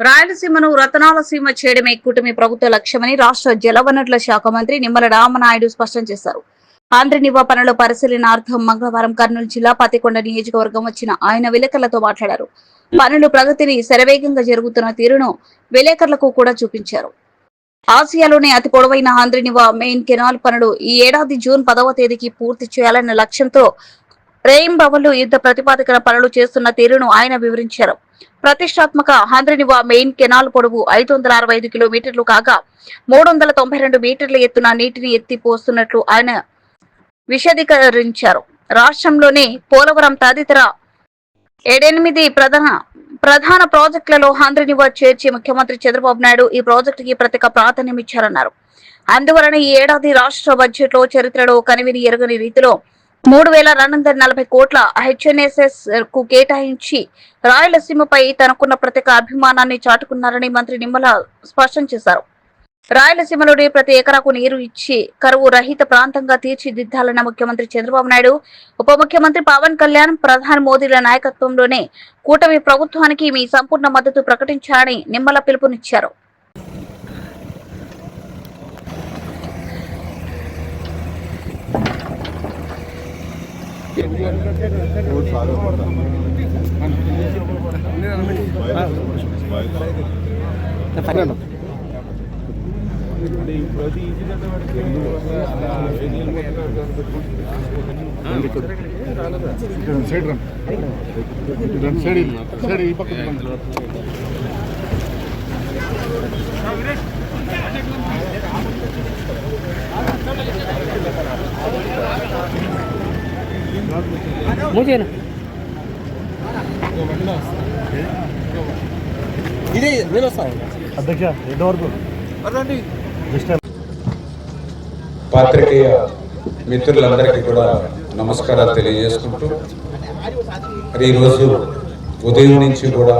రాయలసీమను రతనాల సీమ చేయడమే కూటమి ప్రభుత్వ లక్ష్యమని రాష్ట్ర జలవనరుల శాఖ మంత్రి నిమ్మల రామనాయుడు స్పష్టం చేశారు. ఆంధ్ర నివా పనుల పరిశీలనార్థం మంగళవారం కర్నూలు జిల్లా పతికొండ నియోజకవర్గం వచ్చిన ఆయన విలేకరులతో మాట్లాడారు. పనులు ప్రగతిని శరవేగంగా జరుగుతున్న తీరును విలేకరులకు కూడా చూపించారు. ఆసియాలోనే అతి పొడవైన ఆంధ్రనివా మెయిన్ కెనాల్ పనులు ఈ ఏడాది జూన్ పదవ తేదీకి పూర్తి చేయాలన్న లక్ష్యంతో రేయింబవళ్ళు యుద్ధ ప్రతిపాదికన పనులు చేస్తున్న తీరును ఆయన వివరించారు. ప్రతిష్టాత్మక ఆంధ్రనివా మెయిన్ కెనాల్ పొడవు ఐదు వందల అరవై ఐదు కిలోమీటర్లు కాగా మూడు వందల తొంభై రెండు మీటర్ల ఎత్తున నీటిని ఎత్తిపోస్తున్నట్లు ఆయన విశదీకరించారు. రాష్ట్రంలోని పోలవరం తదితర ఏడెనిమిది ప్రధాన ప్రధాన ప్రాజెక్టులలో ఆంధ్రనివా చేర్చి ముఖ్యమంత్రి చంద్రబాబు నాయుడు ఈ ప్రాజెక్టుకి ప్రత్యేక ప్రాధాన్యం ఇచ్చారన్నారు. అందువలన ఈ ఏడాది రాష్ట్ర బడ్జెట్లో చరిత్రలో కనివిని ఎరగని రీతిలో మూడు వేల రెండు వందల నలభై కోట్ల హెచ్ఎన్ఎస్ఎస్కు కేటాయించి రాయలసీమపై తనకున్న ప్రత్యేక అభిమానాన్ని చాటుకున్నారని మంత్రి నిమ్మల స్పష్టం చేశారు. రాయలసీమలోని ప్రతి ఎకరాకు నీరు ఇచ్చి కరువు రహిత ప్రాంతంగా తీర్చిదిద్దాలన్న ముఖ్యమంత్రి చంద్రబాబు నాయుడు ఉప ముఖ్యమంత్రి పవన్ కళ్యాణ్ ప్రధాని మోదీల నాయకత్వంలోనే కూటమి ప్రభుత్వానికి మీ సంపూర్ణ మద్దతు ప్రకటించాలని నిమ్మల పిలుపునిచ్చారు. సైడ్ రన్ సైడ్ సైడ్ ఈ పక్క నేను పాత్రికేయ మిత్రులందరికీ కూడా నమస్కారాలు తెలియజేసుకుంటూ మరి ఈరోజు ఉదయం నుంచి కూడా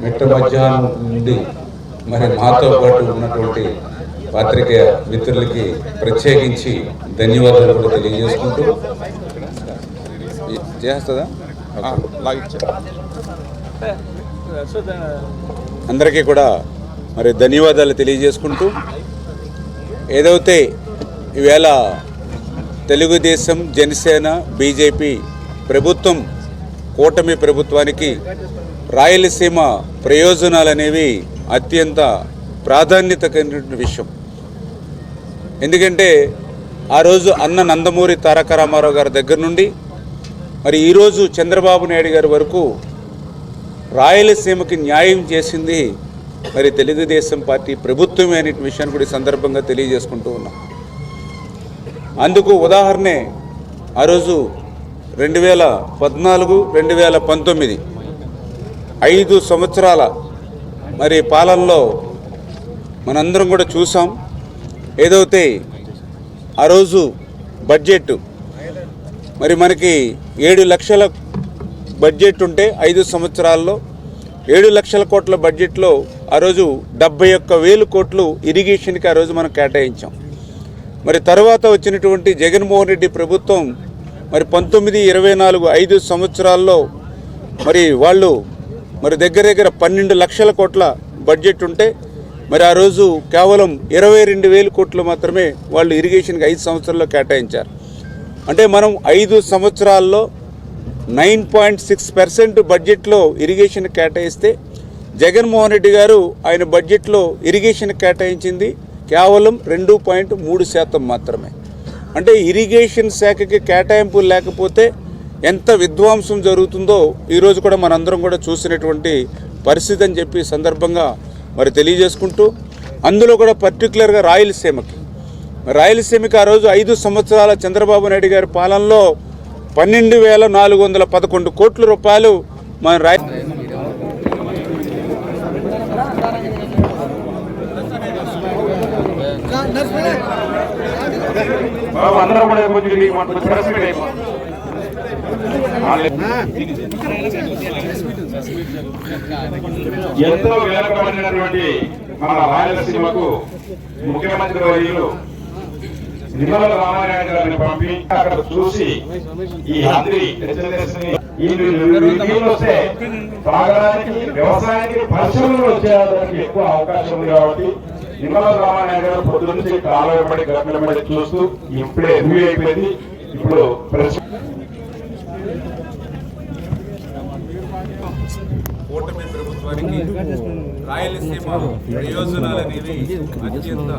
మిట్ట మధ్యాహ్నం నుండి మరి మాతో పాటు ఉన్నటువంటి పాత్రికేయ మిత్రులకి ప్రత్యేకించి ధన్యవాదాలు కూడా తెలియజేసుకుంటూ చేస్తుందా అందరికీ కూడా మరి ధన్యవాదాలు తెలియజేసుకుంటూ ఏదైతే ఈవేళ తెలుగుదేశం జనసేన బీజేపీ ప్రభుత్వం కూటమి ప్రభుత్వానికి రాయలసీమ ప్రయోజనాలు అనేవి అత్యంత ప్రాధాన్యత కలిగిన విషయం. ఎందుకంటే ఆ రోజు అన్న నందమూరి తారక రామారావు గారి దగ్గర నుండి మరి ఈరోజు చంద్రబాబు నాయుడు గారి వరకు రాయలసీమకి న్యాయం చేసింది మరి తెలుగుదేశం పార్టీ ప్రభుత్వమే అనే విషయాన్ని కూడా ఈ సందర్భంగా తెలియజేసుకుంటూ ఉన్నాం. అందుకు ఉదాహరణే ఆ రోజు రెండు వేల పద్నాలుగు రెండు వేల పంతొమ్మిది ఐదు సంవత్సరాల మరి పాలనలో మనందరం కూడా చూసాం. ఏదైతే ఆ రోజు బడ్జెట్ మరి మనకి ఏడు లక్షల బడ్జెట్ ఉంటే ఐదు సంవత్సరాల్లో ఏడు లక్షల కోట్ల బడ్జెట్లో ఆ రోజు డెబ్బై ఒక్క వేలు కోట్లు ఇరిగేషన్కి ఆ రోజు మనం కేటాయించాం. మరి తర్వాత వచ్చినటువంటి జగన్మోహన్ రెడ్డి ప్రభుత్వం మరి పంతొమ్మిది ఇరవై నాలుగు ఐదు సంవత్సరాల్లో మరి వాళ్ళు మరి దగ్గర దగ్గర పన్నెండు లక్షల కోట్ల బడ్జెట్ ఉంటే మరి ఆ రోజు కేవలం ఇరవై రెండు వేలు కోట్లు మాత్రమే వాళ్ళు ఇరిగేషన్కి ఐదు సంవత్సరాల్లో కేటాయించారు. అంటే మనం ఐదు సంవత్సరాల్లో నైన్ పాయింట్ సిక్స్ పర్సెంట్ బడ్జెట్లో ఇరిగేషన్ కేటాయిస్తే జగన్మోహన్ రెడ్డి గారు ఆయన బడ్జెట్లో ఇరిగేషన్ కేటాయించింది కేవలం రెండు పాయింట్ మూడు శాతం మాత్రమే. అంటే ఇరిగేషన్ శాఖకి కేటాయింపులు లేకపోతే ఎంత విధ్వంసం జరుగుతుందో ఈరోజు కూడా మనందరం కూడా చూసినటువంటి పరిస్థితి అని చెప్పి సందర్భంగా మరి తెలియజేసుకుంటూ అందులో కూడా పర్టికులర్గా రాయలసీమకి రాయలసీమకి ఆ రోజు ఐదు సంవత్సరాల చంద్రబాబు నాయుడు గారి పాలనలో పన్నెండు వేల నాలుగు వందల పదకొండు కోట్ల రూపాయలు మన రాయ. ఎంతో వెనకబడినటువంటి మన రాయలసీమకు ముఖ్యమంత్రి వర్యులు నిమ్మల రామారాయణ గారిని పంపి అక్కడ చూసి ఈ ఆంధ్రి వస్తే తాగడానికి వ్యవసాయానికి పరిశ్రమలు వచ్చేదానికి ఎక్కువ అవకాశం ఉంది కాబట్టి నిమ్మల రామారాయణ గారు పొద్దు నుంచి కాలువ పడి చూస్తూ ఇప్పుడే రివ్యూ అయిపోయింది. ఇప్పుడు ప్రశ్న కూటమి ప్రభుత్వానికి రాయలసీమ ప్రయోజనాలు అనేవి అత్యంత